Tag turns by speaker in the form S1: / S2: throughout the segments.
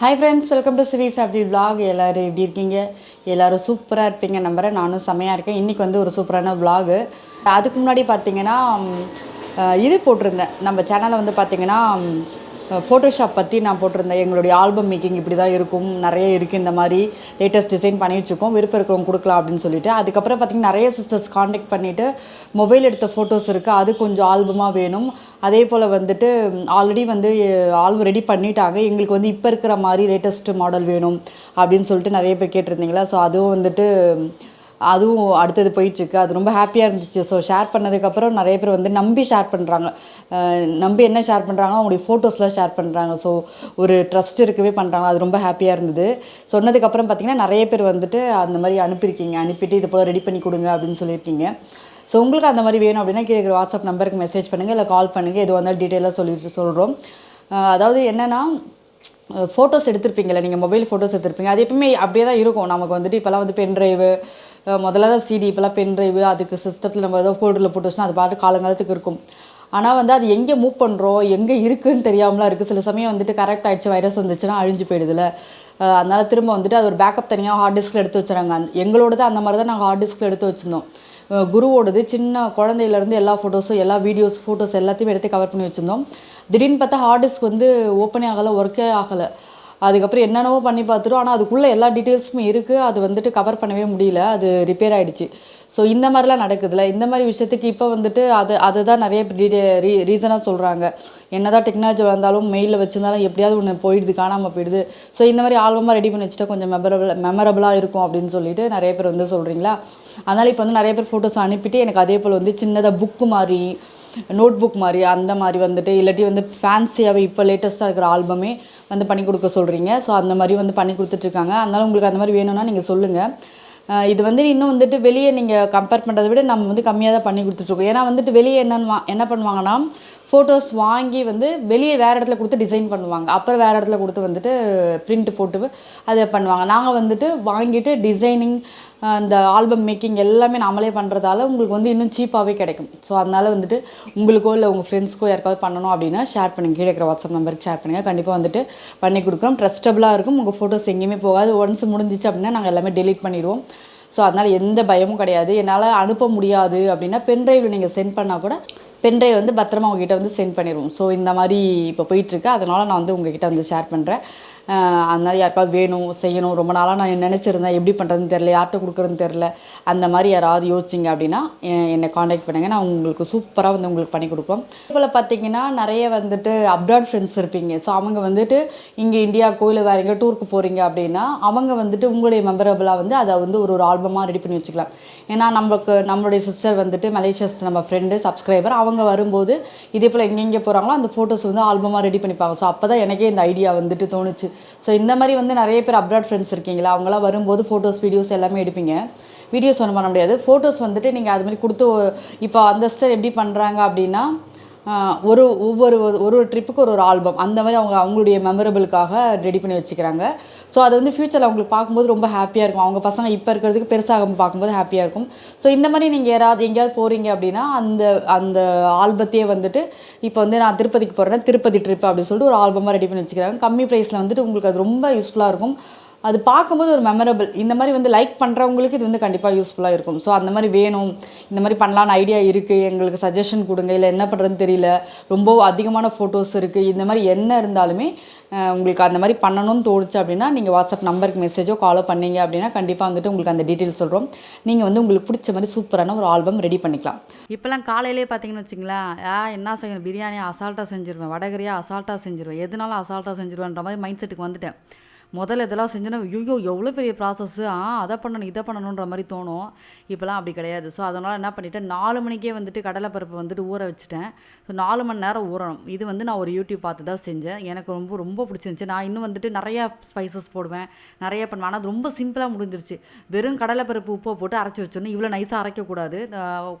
S1: Hi friends welcome to C V family vlog எல்லோரும் எப்படி இருக்கீங்க? எல்லோரும் சூப்பராக இருப்பீங்க நம்புறேன். நானும் செமையாக இருக்கேன். இன்றைக்கி வந்து ஒரு சூப்பரான விளாகு அதுக்கு முன்னாடி பார்த்தீங்கன்னா இது போட்டிருந்தேன். நம்ம சேனலில் வந்து பார்த்தீங்கன்னா ஃபோட்டோஷாப் பற்றி நான் போட்டிருந்தேன் எங்களுடைய ஆல்பம் மேக்கிங் இப்படி தான் இருக்கும். நிறைய இருக்குது இந்த மாதிரி. லேட்டஸ்ட் டிசைன் பண்ணி வச்சுருக்கோம் விருப்பம் இருக்கிறவங்க கொடுக்கலாம் அப்படின்னு சொல்லிட்டு. அதுக்கப்புறம் பார்த்தீங்கன்னா நிறைய சிஸ்டர்ஸ் காண்டாக்ட் பண்ணிவிட்டு மொபைல் எடுத்த ஃபோட்டோஸ் இருக்குது அது கொஞ்சம் ஆல்பமாக வேணும். அதே போல் வந்துட்டு ஆல்ரெடி வந்து ஆல்பம் ரெடி பண்ணிட்டாங்க. எங்களுக்கு வந்து இப்போ இருக்கிற மாதிரி லேட்டஸ்ட் மாடல் வேணும் அப்படின்னு சொல்லிட்டு நிறைய பேர் கேட்டிருந்தீங்களா? ஸோ அதுவும் வந்துட்டு அதுவும் அடுத்தது போயிட்டுருக்கு. அது ரொம்ப ஹாப்பியாக இருந்துச்சு. ஸோ ஷேர் பண்ணதுக்கப்புறம் நிறைய பேர் வந்து நம்பி ஷேர் பண்ணுறாங்க நம்பி என்ன ஷேர் பண்ணுறாங்க அவங்களுடைய ஃபோட்டோஸ்லாம் ஷேர் பண்ணுறாங்க ஸோ ஒரு ட்ரஸ்ட் இருக்கவே பண்ணுறாங்க அது ரொம்ப ஹாப்பியாக இருந்தது. சொன்னதுக்கப்புறம் பார்த்தீங்கன்னா நிறைய பேர் வந்துட்டு அந்த மாதிரி அனுப்பியிருக்கீங்க. அனுப்பிட்டு இது போல் ரெடி பண்ணி கொடுங்க அப்படின்னு சொல்லியிருக்கீங்க. ஸோ உங்களுக்கு அந்த மாதிரி வேணும் அப்படின்னா கீழே வாட்ஸ்அப் நம்பருக்கு மெசேஜ் பண்ணுங்கள் இல்லை கால் பண்ணுங்கள் எது வந்தாலும் டீட்டெயிலாக சொல்லிட்டு சொல்கிறோம் அதாவது என்னென்னா ஃபோட்டோஸ் எடுத்திருப்பீங்களே நீங்கள் மொபைல் ஃபோட்டோஸ் எடுத்திருப்பீங்க. அது எப்பவுமே அப்படியே தான் இருக்கும். நமக்கு வந்துட்டு இப்போல்லாம் வந்து பென் ட்ரைவு முதல்ல தான் சிடி இப்போலாம் பென் ட்ரைவு அதுக்கு சிஸ்டத்தில் நம்ம ஏதோ ஃபோல்டரில் போட்டு வச்சுனா அது பாட்டு காலங்காலத்துக்கு இருக்கும். ஆனால் வந்து அது எங்கே மூவ் பண்ணுறோம் எங்கே இருக்குன்னு தெரியாமலாம் இருக்குது சில சமயம் வந்துட்டு கரெக்ட் ஆகிடுச்சு வைரஸ் வந்துச்சுன்னா அழிஞ்சு போயிடுதுல. அதனால் திரும்ப வந்துட்டு அது ஒரு பேக்கப் தனியாக ஹார்ட் டிஸ்கில் எடுத்து வச்சுறாங்க. எங்களோடது அந்த மாதிரி தான் நாங்கள் ஹார்ட் டிஸ்கில் எடுத்து வச்சுருந்தோம். குருவோடது சின்ன குழந்தையிலேருந்து எல்லா ஃபோட்டோஸும் எல்லா வீடியோஸ் ஃபோட்டோஸ் எல்லாத்தையும் எடுத்து கவர் பண்ணி வச்சுருந்தோம். திடீர்னு பார்த்தா ஹார்ட் டிஸ்க் வந்து ஓப்பனே ஆகலை ஒர்க்கே ஆகலை. அதுக்கப்புறம் என்னென்னவோ பண்ணி பார்த்துட்டோம். ஆனால் அதுக்குள்ளே எல்லா டீட்டெயில்ஸுமே இருக்குது அது வந்துட்டு கவர் பண்ணவே முடியல. அது ரிப்பேர் ஆகிடுச்சு ஸோ இந்த மாதிரிலாம் நடக்குதுல்ல. இந்த மாதிரி விஷயத்துக்கு இப்போ வந்துட்டு அது அதை தான் நிறைய ரீ ரீசனாக சொல்கிறாங்க என்னதான் டெக்னாலஜி வந்தாலும் மெயிலில் வச்சிருந்தாலும் எப்படியாவது ஒன்று போயிடுது காணாமல் போயிடுது. ஸோ இந்த மாதிரி ஆல்பமாக ரெடி பண்ணி வச்சுட்டா கொஞ்சம் மெமரபிள் மெமரபிளாக இருக்கும் அப்படின்னு சொல்லிட்டு நிறைய பேர் வந்து சொல்கிறீங்களா அதனால் இப்போ வந்து நிறைய பேர் ஃபோட்டோஸ் அனுப்பிட்டு எனக்கு அதே போல் வந்து சின்னதாக புக்கு மாதிரி நோட் புக் மாதிரி அந்த மாதிரி வந்துட்டு இல்லாட்டி வந்து ஃபேன்சியாகவே இப்போ லேட்டஸ்ட்டாக இருக்கிற ஆல்பமே வந்து பண்ணி கொடுக்க சொல்கிறீங்க ஸோ அந்த மாதிரி வந்து பண்ணி கொடுத்துட்ருக்காங்க. அதனால உங்களுக்கு அந்த மாதிரி வேணும்னா நீங்கள் சொல்லுங்கள் இது வந்து இன்னும் வந்துட்டு வெளியே நீங்கள் கம்பேர் பண்ணுறதை விட நம்ம வந்து கம்மியாக தான் பண்ணி கொடுத்துட்ருக்கோம். ஏன்னா வந்துட்டு வெளியே என்னன்னு என்ன பண்ணுவாங்கன்னா ஃபோட்டோஸ் வாங்கி வந்து வெளியே வேறு இடத்துல கொடுத்து டிசைன் பண்ணுவாங்க. அப்புறம் வேறு இடத்துல கொடுத்து வந்துட்டு பிரிண்ட் போட்டு அதை பண்ணுவாங்க. நாங்கள் வந்துட்டு வாங்கிட்டு டிசைனிங் அந்த ஆல்பம் மேக்கிங் எல்லாமே நாமளே பண்ணுறதால உங்களுக்கு வந்து இன்னும் சீப்பாகவே கிடைக்கும். ஸோ அதனால் வந்துட்டு உங்களுக்கோ இல்லை உங்கள் ஃப்ரெண்ட்ஸ்க்கோ யாருக்காவது பண்ணணும் அப்படின்னா ஷேர் பண்ணுங்கள் கீழே இருக்கிற வாட்ஸ்அப் நம்பருக்கு ஷேர் பண்ணுங்கள் கண்டிப்பாக வந்துட்டு பண்ணி கொடுக்குறோம். ட்ரஸ்டபுளாக இருக்கும். உங்கள் ஃபோட்டோஸ் எங்கேயுமே போகாது. ஒன்ஸ் முடிஞ்சிச்சு அப்படின்னா நாங்கள் எல்லாமே டெலீட் பண்ணிடுவோம். ஸோ அதனால் எந்த பயமும் கிடையாது. என்னால் அனுப்ப முடியாது அப்படின்னா பென்ட்ரைவில் நீங்கள் சென்ட் பண்ணால் கூட பென்ட்ரைவ் வந்து பத்திரமா உங்ககிட்ட வந்து சென்ட் பண்ணிடுவோம் ஸோ இந்த மாதிரி இப்போ போயிட்டுருக்கு அதனால் நான் வந்து உங்ககிட்ட வந்து ஷேர் பண்ணுறேன் அதனால் யாருக்காவது வேணும் செய்யணும் ரொம்ப நாளாக நான் நினச்சிருந்தேன். எப்படி பண்ணுறதுன்னு தெரில யார்கிட்ட கொடுக்குறதுன்னு தெரில அந்த மாதிரி யாராவது யோசிச்சிங்க அப்படின்னா என்னை காண்டாக்ட் பண்ணுங்கள் நான் உங்களுக்கு சூப்பராக வந்து உங்களுக்கு பண்ணி கொடுப்போம். போல் பார்த்தீங்கன்னா நிறைய வந்துட்டு அப்ராட் ஃப்ரெண்ட்ஸ் இருப்பீங்க. ஸோ அவங்க வந்துட்டு இங்கே இந்தியாவுக்கோ இல்லை வேறு எங்கேயோ டூருக்கு போகிறீங்க அப்படின்னா அவங்க வந்துட்டு உங்களுடைய மெமரபிளாக வந்து அதை வந்து ஒரு ஒரு ஆல்பமாக ரெடி பண்ணி வச்சுக்கலாம். ஏன்னா நம்மளுக்கு நம்மளுடைய சிஸ்டர் வந்துட்டு மலேசியா நம்ம ஃப்ரெண்டு சப்ஸ்கிரைபர் அவங்க வரும்போது இதே போல் எங்கெங்கே போகிறாங்களோ அந்த ஃபோட்டோஸ் வந்து ஆல்பமாக ரெடி பண்ணிப்பாங்க. ஸோ அப்போ தான் எனக்கே இந்த ஐடியா வந்துட்டு தோணுச்சு. ஸோ இந்த மாதிரி வந்து நிறைய பேர் அப்ராட் ஃப்ரெண்ட்ஸ் இருக்கீங்களா? அவங்களாம் வரும்போது ஃபோட்டோஸ் வீடியோஸ் எல்லாமே எடுப்பீங்க. வீடியோஸ் ஒன்றும் பண்ண முடியாது. ஃபோட்டோஸ் வந்துட்டு நீங்கள் அது மாதிரி கொடுத்து இப்போ அந்த சிஸ்டர் எப்படி பண்ணுறாங்க அப்படின்னா ஒரு ஒவ்வொரு ஒரு ஒரு ட்ரிப்புக்கு ஒரு ஒரு ஆல்பம் அந்த மாதிரி அவங்க அவங்களுடைய மெமரபிளுக்காக ரெடி பண்ணி வச்சுக்கிறாங்க. ஸோ அது வந்து ஃப்யூச்சரில் அவங்களுக்கு பார்க்கும்போது ரொம்ப ஹாப்பியாக இருக்கும். அவங்க பசங்க இப்போ இருக்கிறதுக்கு பெருசாக பார்க்கும்போது ஹாப்பியாக இருக்கும். ஸோ இந்த மாதிரி நீங்கள் யாராவது எங்கேயாவது போகிறீங்க அப்படின்னா அந்த அந்த ஆல்பத்தையே வந்துட்டு இப்போ வந்து நான் திருப்பதிக்கு போகிறேன்னா திருப்பதி ட்ரிப் அப்படின்னு சொல்லிட்டு ஒரு ஆல்பமாக ரெடி பண்ணி வச்சுக்கிறாங்க. கம்மி ப்ரைஸில் வந்துட்டு உங்களுக்கு அது ரொம்ப யூஸ்ஃபுல்லாக இருக்கும். அது பார்க்கும்போது ஒரு மெமரபிள் இந்த மாதிரி வந்து லைக் பண்ணுறவங்களுக்கு இது வந்து கண்டிப்பாக யூஸ்ஃபுல்லாக இருக்கும். ஸோ அந்த மாதிரி வேணும். இந்த மாதிரி பண்ணலான்னு ஐடியா இருக்குது எங்களுக்கு சஜஷன் கொடுங்க. இல்லை என்ன பண்ணுறதுன்னு தெரியல. ரொம்ப அதிகமான ஃபோட்டோஸ் இருக்குது இந்த மாதிரி என்ன இருந்தாலுமே உங்களுக்கு அந்த மாதிரி பண்ணணும்னு தோணுச்சு அப்படின்னா நீங்கள் வாட்ஸ்அப் நம்பருக்கு மெசேஜோ காலோ பண்ணீங்க அப்படின்னா கண்டிப்பாக வந்துட்டு உங்களுக்கு அந்த டீட்டெயில்ஸ் சொல்கிறோம் நீங்கள் வந்து உங்களுக்கு பிடிச்ச மாதிரி சூப்பரான ஒரு ஆல்பம் ரெடி பண்ணிக்கலாம். இப்போலாம் காலையிலே பார்த்தீங்கன்னு வச்சுங்களேன் ஆ என்ன செய்யணும்? பிரியாணி அசால்ட்டாக செஞ்சுருவேன். வடகரியாக அசால்ட்டாக செஞ்சுருவேன். எதுனாலும் அசால்ட்டாக செஞ்சுருவேன்ற மாதிரி மைண்ட் செட்டுக்கு வந்துட்டேன். முதல்ல இதெல்லாம் செஞ்சோன்னா ஐயோ எவ்வளோ பெரிய ப்ராசஸ்ஸு ஆ? அதை பண்ணணும் இதை பண்ணணுன்ற மாதிரி தோணும். இப்போலாம் அப்படி கிடையாது. ஸோ அதனால் என்ன பண்ணிட்டேன் நாலு மணிக்கே வந்துட்டு கடலைப்பருப்பு வந்துட்டு ஊற வச்சுட்டேன். ஸோ நாலு மணி நேரம் ஊறணும். இது வந்து நான் ஒரு யூடியூப் பார்த்து தான் செஞ்சேன். எனக்கு ரொம்ப ரொம்ப பிடிச்சிருந்துச்சி. நான் இன்னும் வந்துட்டு நிறையா ஸ்பைசஸ் போடுவேன் நிறைய பண்ணுவேன். ஆனால் அது ரொம்ப சிம்பிளாக முடிஞ்சிருச்சு. வெறும் கடலைப்பருப்பு உப்பை போட்டு அரைச்சி வச்சோன்னே இவ்வளோ நைஸாக அரைக்கக்கூடாது.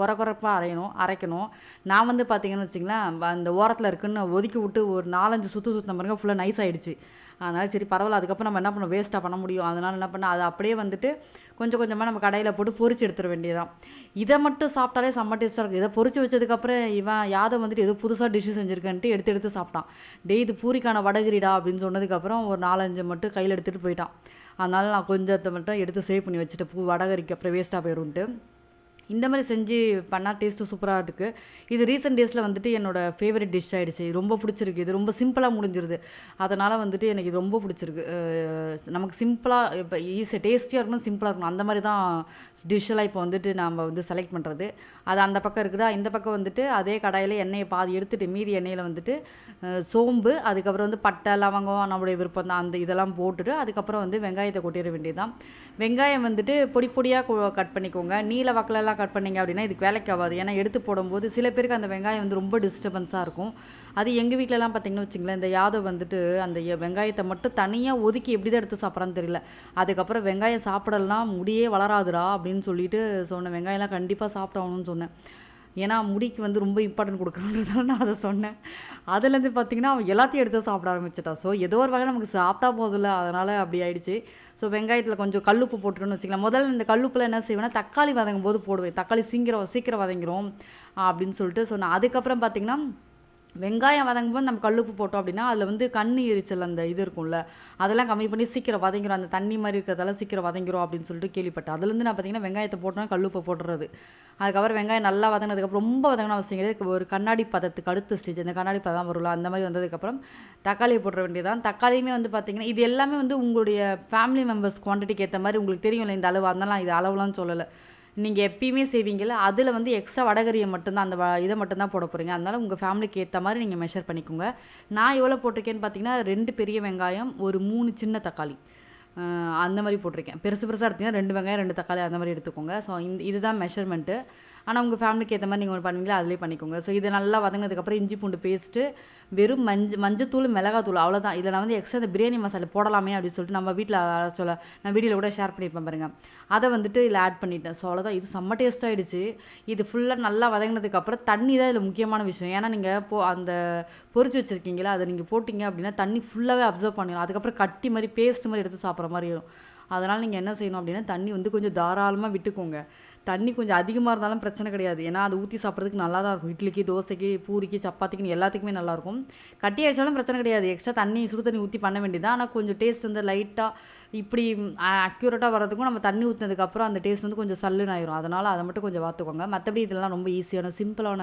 S1: குறை குறைப்பாக அரையணும் அரைக்கணும். நான் வந்து பார்த்தீங்கன்னு வச்சிங்களேன் அந்த ஓரத்தில் இருக்குன்னு ஒதுக்கி விட்டு ஒரு நாலஞ்சு சுற்று சுற்றின பாருங்க ஃபுல்லாக நைஸ் ஆகிடுச்சு அதனால் சரி பரவாயில்ல அதுக்கப்புறம் நம்ம என்ன பண்ண வேஸ்ட்டாக பண்ண முடியும். அதனால் என்ன பண்ண அதை அப்படியே வந்துட்டு கொஞ்சம் கொஞ்சமாக நம்ம கடையில் போட்டு பொறிச்சு எடுத்துட வேண்டியதான் இதை மட்டும் சாப்பிட்டாலே செம்ம டேஸ்ட்டாக இருக்கும். இதை பொறிச்சு வச்சதுக்கப்புறம் இவன் யாதவ் வந்துட்டு ஏதோ புதுசாக டிஷ்ஷு செஞ்சுருக்கேன்ட்டு எடுத்து எடுத்து சாப்பிட்டான். டே இது பூரிக்கான வடகிரிடா அப்படின்னு சொன்னதுக்கப்புறம் ஒரு நாலஞ்சு மட்டும் கையில் எடுத்துகிட்டு போயிட்டான். அதனால் நான் கொஞ்சத்தை மட்டும் எடுத்து சேவ் பண்ணி வச்சுட்டு பூ வடகரிக்கு அப்புறம் வேஸ்ட்டாக போயிடும்ட்டு இந்த மாதிரி செஞ்சு பண்ணால் டேஸ்ட்டு சூப்பராக இருக்குது இது ரீசெண்ட் டேஸில் வந்துட்டு என்னோடய ஃபேவரட் டிஷ் ஆகிடுச்சு ரொம்ப பிடிச்சிருக்கு. இது ரொம்ப சிம்பிளாக முடிஞ்சிருது. அதனால் வந்துட்டு எனக்கு இது ரொம்ப பிடிச்சிருக்கு. நமக்கு சிம்பிளாக இப்போ ஈஸியாக டேஸ்டியாக இருக்கணும் சிம்பிளாக இருக்கணும். அந்த மாதிரி தான் டிஷ்ஷெல்லாம் இப்போ வந்துட்டு நம்ம வந்து செலக்ட் பண்ணுறது அது அந்த பக்கம் இருக்குதா? இந்த பக்கம் வந்துட்டு அதே கடாயில் எண்ணெயை பாதி எடுத்துட்டு மீதி எண்ணெயில் வந்துட்டு சோம்பு அதுக்கப்புறம் வந்து பட்டை லவங்கம் நம்மளுடைய விருப்பம் தான். அந்த இதெல்லாம் போட்டுட்டு அதுக்கப்புறம் வந்து வெங்காயத்தை கொட்டிட வேண்டியதுதான். வெங்காயம் வந்துட்டு பொடி பொடியாக கட் பண்ணிக்கோங்க. நீல கட் பண்ணீங்க அப்படின்னா இதுக்கு வேலைக்கு ஆகாது. ஏன்னா எடுத்து போடும்போது சில பேருக்கு அந்த வெங்காயம் வந்து ரொம்ப டிஸ்டர்பன்ஸாக இருக்கும். அது எங்கள் வீட்டிலலாம் பார்த்தீங்கன்னு வச்சுங்களேன் இந்த யாதவ் வந்துட்டு அந்த வெங்காயத்தை மட்டும் தனியாக ஒதுக்கி எப்படி தான் எடுத்து சாப்பிட்றான்னு தெரியல. அதுக்கப்புறம் வெங்காயம் சாப்பிடலாம் முடியே வளராதுடா அப்படின்னு சொல்லிட்டு சொன்னேன். வெங்காயம்லாம் கண்டிப்பாக சாப்பிடணும்னு சொன்னேன். ஏன்னா முடிக்கு வந்து ரொம்ப இம்பார்ட்டன்ட் கொடுக்குறோன்றதால நான் அதை சொன்னேன். அதுலேருந்து பார்த்தீங்கன்னா அவன் எல்லாத்தையும் எடுத்து சாப்பிட ஆரம்பிச்சிட்டான் ஸோ ஏதோ ஒரு வகையில் நமக்கு சாப்பிட்டா போதில்ல அதனால் அப்படி ஆயிடுச்சு. ஸோ வெங்காயத்தில் கொஞ்சம் கல்லுப்பு போட்டுருன்னு வச்சுக்கலாம். முதல்ல இந்த கல்லுப்பில் என்ன செய்வேன்னா தக்காளி வதங்கும் போது போடுவேன். தக்காளி சீக்கிரம் சீக்கிரம் வதங்கிரும் அப்படின்னு சொல்லிட்டு சொன்னேன். அதுக்கப்புறம் பார்த்திங்கன்னா வெங்காயம் வதங்கும்போது நம்ம கல்லுப்பு போட்டோம் அப்படின்னா அதில் வந்து கண்ணு எரிச்சல் அந்த இது இருக்கும்ல. அதெல்லாம் கம்மி பண்ணி சீக்கிரம் வதங்கிடும் அந்த தண்ணி மாதிரி இருக்கிறதால சீக்கிரம் வதங்கிடும் அப்படின்னு சொல்லிட்டு கேள்விப்பட்டேன். அதுலேருந்து நான் பார்த்தீங்கன்னா வெங்காயத்தை போட்டோன்னா கல்லுப்பு போட்டுறது. அதுக்கப்புறம் வெங்காயம் நல்லா வதங்கினதுக்கப்புறம் ரொம்ப வதங்கின அவசியம் கிடையாது. ஒரு கண்ணாடி பதத்துக்கு அடுத்த ஸ்டேஜ் இந்த கண்ணாடி பதம் வரும்ல அந்த மாதிரி வந்ததுக்கப்புறம் தக்காளியை போட்டுற வேண்டியதான் தக்காளியுமே வந்து பார்த்திங்கன்னா இது எல்லாமே வந்து உங்களுடைய ஃபேமிலி மெம்பர்ஸ் குவான்டிட்டிக்கு ஏற்ற மாதிரி உங்களுக்கு தெரியும்ல இந்த அளவு அதெல்லாம் இது அளவுலாம் சொல்லலை. நீங்கள் எப்பயுமே செய்வீங்கல்ல அதில் வந்து எக்ஸ்ட்ரா வடகரியை மட்டும்தான் அந்த வ- இதை மட்டும்தான் போட போகிறீங்க அதனால் உங்கள் ஃபேமிலிக்கு ஏற்ற மாதிரி நீங்கள் மெஷர் பண்ணிக்கோங்க. நான் எவ்வளோ போட்டிருக்கேன்னு பார்த்தீங்கன்னா ரெண்டு பெரிய வெங்காயம் ஒரு மூணு சின்ன தக்காளி. அந்த மாதிரி போட்டிருக்கேன். பெருசு பெருசாக எடுத்தீங்கன்னா ரெண்டு வெங்காயம் ரெண்டு தக்காளி அந்த மாதிரி எடுத்துக்கோங்க. ஸோ இந்த இதுதான் மெஷர்மெண்ட்டு ஆனால் உங்கள் ஃபேமிலிக்கு ஏற்ற மாதிரி நீங்கள் ஒன்று பண்ணுவீங்களா? அதிலே பண்ணிக்கோங்க. ஸோ இது நல்லா வதங்கினதுக்கப்புறம் இஞ்சி பூண்டு பேஸ்ட்டு வெறும் மஞ்ச மஞ்சத்தூள் மிளகாத்தூள் அவ்வளோதான் இதில் நான் வந்து எக்ஸ்ட்ரா இந்த பிரியாணி மசாலா போடலாமே அப்படின்னு சொல்லிட்டு நம்ம வீட்டில் சொல்ல நான் வீடியோவில் கூட ஷேர் பண்ணியிருப்பேன் பாருங்க. அதை வந்துட்டு இதில் ஆட் பண்ணிட்டேன். ஸோ அவ்வளோதான் இது செம்ம டேஸ்ட்டாகிடுச்சு இது ஃபுல்லாக நல்லா வதங்கினதுக்கப்புறம் தண்ணி தான் இதில் முக்கியமான விஷயம். ஏன்னா நீங்கள் போ அந்த பொறிச்சு வச்சுருக்கீங்களா அதை நீங்கள் போட்டிங்க அப்படின்னா தண்ணி ஃபுல்லாகவே அப்சர்வ் பண்ணிடும் அதுக்கப்புறம் கட்டி மாதிரி பேஸ்ட் மாதிரி எடுத்து சாப்பிட்ற மாதிரி இருக்கும் அதனால் நீங்கள் என்ன செய்யணும் அப்படின்னா தண்ணி வந்து கொஞ்சம் தாராளமாக விட்டுக்கோங்க. தண்ணி கொஞ்சம் அதிகமாக இருந்தாலும் பிரச்சனை கிடையாது. ஏன்னா அது ஊற்றி சாப்பிட்றதுக்கு நல்லா தான் இருக்கும். இட்லிக்கு தோசைக்கு பூரிக்கு சப்பாத்திக்கு எல்லாத்துக்குமே நல்லாயிருக்கும். கட்டி அடிச்சாலும் பிரச்சனை கிடையாது. எக்ஸ்ட்ரா தண்ணி சுடு தண்ணி ஊற்றி பண்ண வேண்டியது ஆனால் கொஞ்சம் டேஸ்ட் வந்து லைட்டாக இப்படி அக்யூரேட்டாக வர்றதுக்கும் நம்ம தண்ணி ஊற்றினதுக்கப்புறம் அந்த டேஸ்ட் வந்து கொஞ்சம் சல்லுன்னு ஆயிரும். அதனால் அதை மட்டும் கொஞ்சம் பார்த்துக்கோங்க மற்றபடி இதெல்லாம் ரொம்ப ஈஸியான சிம்பிளான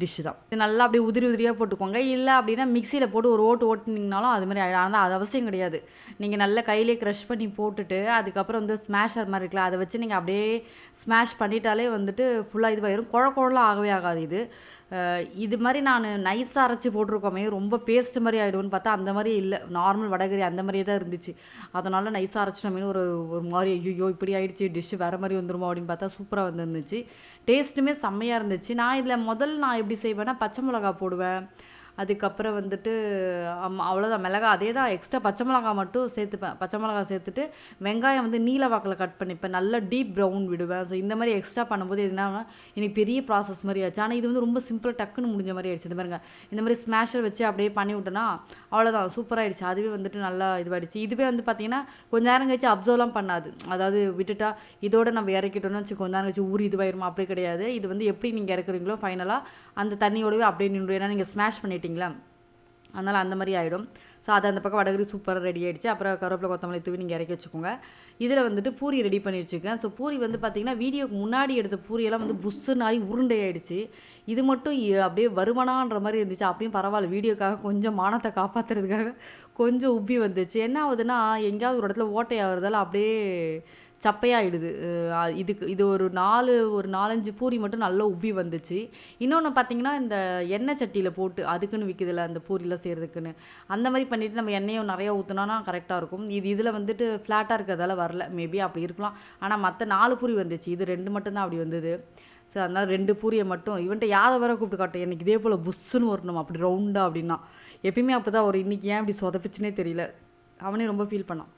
S1: டிஷ்ஷு தான். இது நல்லா அப்படியே உதிரி உதிரியாக போட்டுக்கோங்க. இல்லை அப்படின்னா மிக்சியில் போட்டு ஒரு ஓட்டு ஓட்டுனீங்கனாலும் அது மாதிரி ஆகிடும் ஆனால் அது அவசியம் கிடையாது. நீங்கள் நல்லா கையிலே க்ரஷ் பண்ணி போட்டுட்டு அதுக்கப்புறம் வந்து ஸ்மாஷர் மாதிரி இருக்குல்ல அதை வச்சு நீங்கள் அப்படியே ஸ்மாஷ் பண்ணிட்டாலே வந்துட்டு ஃபுல்லாக இதுவாயிரும் குழ குழலாம் ஆகவே ஆகாது இது. இது மாதிரி நான் நைஸாக அரைச்சி போட்டிருக்கோமே ரொம்ப பேஸ்ட் மாதிரி ஆகிடும்னு பார்த்தா அந்த மாதிரி இல்லை. நார்மல் வடகரி அந்த மாதிரியே தான் இருந்துச்சு. அதனால் நைஸாக அரைச்சிட்டோமேனு ஒரு ஒரு மாதிரி ஐயோ இப்படி ஆகிடுச்சி டிஷ்ஷு வேறு மாதிரி வந்துருமோ அப்படின்னு பார்த்தா சூப்பராக வந்துருந்துச்சு. டேஸ்ட்டுமே செம்மையாக இருந்துச்சு. நான் இதில் முதல் நான் எப்படி செய்வேன்னா பச்சை மிளகா போடுவேன். அதுக்கப்புறம் வந்துட்டு அவ்வளோதான் மிளகா அதே தான் எக்ஸ்ட்ரா பச்சை மிளகா மட்டும் சேர்த்துப்பேன். பச்சை மிளகா சேர்த்துட்டு வெங்காயம் வந்து நீல வாக்கில் கட் பண்ணிப்பேன். நல்லா டீப் ப்ரௌன் விடுவேன். ஸோ இந்த மாதிரி எக்ஸ்ட்ரா பண்ணும்போது என்னன்னா எனக்கு பெரிய ப்ராசஸ் மாதிரி ஆச்சு. ஆனால் இது வந்து ரொம்ப சிம்பிளாக டக்குன்னு முடிஞ்ச மாதிரி ஆயிடுச்சு. இந்த பாருங்க. இந்த மாதிரி ஸ்மாஷர் வச்சு அப்படியே பண்ணி விட்டேன்னா அவ்வளோதான் சூப்பராகிடுச்சு அதுவே வந்துட்டு நல்லா இதுவாகிடுச்சு இதுவே வந்து பார்த்தீங்கன்னா கொஞ்ச நேரம் கழிச்சு அப்சர்வ்லாம் பண்ணாது. அதாவது விட்டுட்டா இதோட நம்ம இறக்கிட்டோம்னு வச்சு கொஞ்ச நேரம் கழிச்சு ஊறி இதுவாயிருமா? அப்படி கிடையாது. இது வந்து எப்படி நீங்கள் இறக்குறீங்களோ ஃபைனலாக அந்த தண்ணியோடவே அப்படியே நின்று ஏன்னா நீங்கள் ஸ்மாஷ் பண்ணிட்டீங்களா அதனால் அந்த மாதிரி ஆகிடும் ஸோ அது அந்த பக்கம் வடகரி சூப்பராக ரெடி ஆகிடுச்சு அப்புறம் கருவேப்பிலை கொத்தமல்லி தூவி நீங்கள் இறக்கி வச்சுக்கோங்க. இதில் வந்துட்டு பூரி ரெடி பண்ணி வச்சுக்கேன் ஸோ பூரி வந்து பார்த்திங்கன்னா வீடியோக்கு முன்னாடி எடுத்த பூரியெல்லாம் வந்து புஷ்ஷுன்னு ஆகி உருண்டை ஆகிடுச்சு இது மட்டும் அப்படியே வருமானான்ற மாதிரி இருந்துச்சு. அப்பயும் பரவாயில்ல வீடியோக்காக கொஞ்சம் மானத்தை காப்பாற்றுறதுக்காக கொஞ்சம் உப்பி வந்துச்சு. என்ன ஆகுதுன்னா எங்கேயாவது ஒரு இடத்துல ஓட்டை ஆகுறதால அப்படியே சப்பையாயிடுது. இதுக்கு இது ஒரு நாலு ஒரு நாலஞ்சு பூரி மட்டும் நல்லா உப்பி வந்துச்சு. இன்னொன்று பார்த்தீங்கன்னா இந்த எண்ணெய் சட்டியில் போட்டு அதுக்குன்னு விற்கிதில்ல அந்த பூரிலாம் செய்கிறதுக்குன்னு அந்த மாதிரி பண்ணிவிட்டு நம்ம எண்ணெயும் நிறையா ஊற்றினோன்னா கரெக்டாக இருக்கும். இது இதில் வந்துட்டு ஃப்ளாட்டாக இருக்கிறதால வரல. மேபி அப்படி இருக்கலாம். ஆனால் மற்ற நாலு பூரி வந்துச்சு. இது ரெண்டு மட்டும்தான் அப்படி வந்தது. ஸோ அதனால் ரெண்டு பூரியை மட்டும் இவன்ட்ட யாரை வர கூப்பிட்டு காட்டும் எனக்கு இதே போல் புஷ்ஷுன்னு வரணும் அப்படி ரவுண்டாக அப்படின்னா. எப்பயுமே அப்போ தான் ஒரு இன்றைக்கி ஏன் இப்படி சொதப்பிச்சுனே தெரியல. அவனே ரொம்ப ஃபீல் பண்ணான்.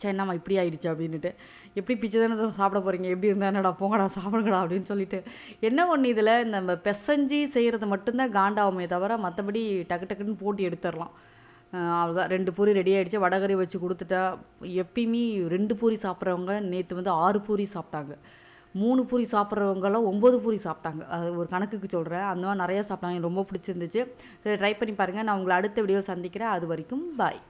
S1: சரி என்னம்மா இப்படி ஆயிடுச்சு அப்படின்ட்டு எப்படி பிச்சை தானே சாப்பிட போகிறீங்க எப்படி இருந்தால் என்னடா போங்கடா சாப்பிடுங்கடா அப்படின்னு சொல்லிட்டு. என்ன ஒன்று இதில் நம்ம பெசஞ்சு செய்கிறது மட்டும்தான் காண்டாகுமே தவிர மற்றபடி டக்கு டக்குன்னு போட்டு எடுத்துடலாம் அவ்வளோதான் ரெண்டு பூரி ரெடி ஆகிடுச்சு வடகறி வச்சு கொடுத்துட்டா எப்பயுமே ரெண்டு பூரி சாப்பிட்றவங்க நேற்று வந்து ஆறு பூரி சாப்பிட்டாங்க. மூணு பூரி சாப்பிட்றவங்கலாம் ஒம்பது பூரி சாப்பிட்டாங்க. அது ஒரு கணக்குக்கு சொல்கிறேன் அந்த மாதிரி நிறையா சாப்பிட்டாங்க. எனக்கு ரொம்ப பிடிச்சிருந்துச்சு. சரி ட்ரை பண்ணி பாருங்கள் நான் உங்களை அடுத்த வீடியோ சந்திக்கிறேன். அது வரைக்கும் பாய்